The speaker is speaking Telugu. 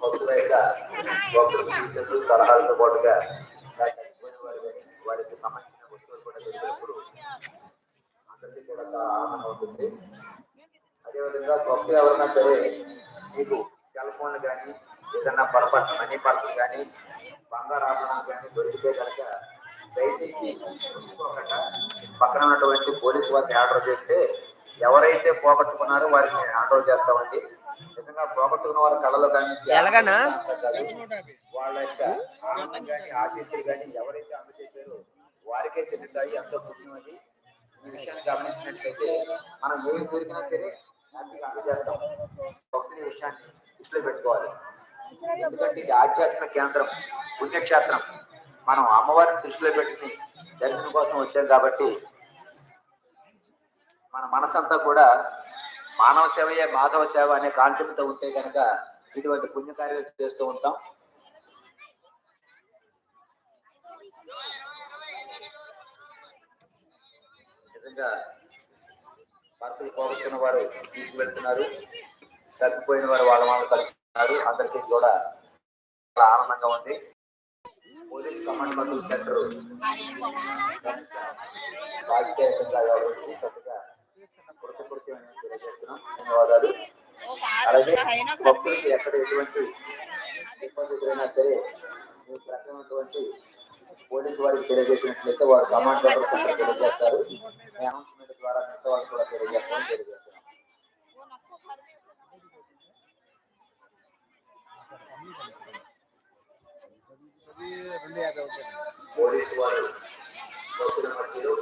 భక్తుల యొక్క భక్తుల సూచనలు సలహాలతో పాటుగా వారికి సంబంధించిన వస్తువులు కూడా దొరికినప్పుడు అందరికీ కూడా చాలా ఆనందం అవుతుంది అదేవిధంగా భక్తులు ఎవరైనా సరే మీకు సెల్ ఫోన్లు కానీ ఏదన్నా పొరపాటు మనీ పర్సులు కానీ బంగారు కానీ దొరికితే కనుక దయచేసి ఉంచుకోకుండా పక్కన ఉన్నటువంటి పోలీసు వారిని ఆర్డర్ చేస్తే ఎవరైతే పోగొట్టుకున్నారో వారిని ఆర్డర్ చేస్తామండి. నిజంగా పోగొట్టుకున్న వారి కళలో కానీ? వాళ్ళ యొక్క ఆనందం కానీ ఆశీస్సులు కానీ ఎవరైతే అందజేశారో వారికే చెందుతాయి ఎంతో పుణ్యమది ఈ విషయాన్ని గమనించినట్లయితే మనం ఏమి కోరికినా సరే హ్యాపీగా అందజేస్తాం. భక్తుని విషయాన్ని దృష్టిలో పెట్టుకోవాలి. ఎందుకంటే ఇది ఆధ్యాత్మిక కేంద్రం పుణ్యక్షేత్రం. మనం అమ్మవారిని దృష్టిలో పెట్టుకుని దర్శనం కోసం వచ్చాం కాబట్టి మన మనసంతా కూడా మానవ సేవయే మాధవ సేవ అనే కాన్సెప్ట్ ఉంటే కనుక ఇటువంటి పుణ్యకార్యాలు చేస్తూ ఉంటాం. నిజంగా భర్తలు పోగొట్టుకున్న వారు తీసుకువెళ్తున్నారు. తగ్గిపోయిన వారు వాళ్ళ వాళ్ళు ఉన్నారు. అందరికీ కూడా చాలా ఆనందంగా ఉంది. పోలీస్ కమాండ్ కంట్రోల్ సెంటర్ రాజకీయంగా వ్యవహరించి తెలియజేస్తున్నాం ధన్యవాదాలు. అలాగే భక్తులకి ఎక్కడ ఎటువంటి ఇబ్బంది ఎదురైనా సరే మీ ప్రకటనటువంటి పోలీసు వారికి తెలియజేసినట్లయితే వారు కమాండ్ కంట్రోల్ సెంటర్ తెలియజేస్తారు అనౌన్స్మెంట్ ద్వారా మిగతా వాళ్ళు కూడా తెలియజేస్తామని తెలియజేస్తున్నాం పోలీసు వారు భక్తుల మధ్యలో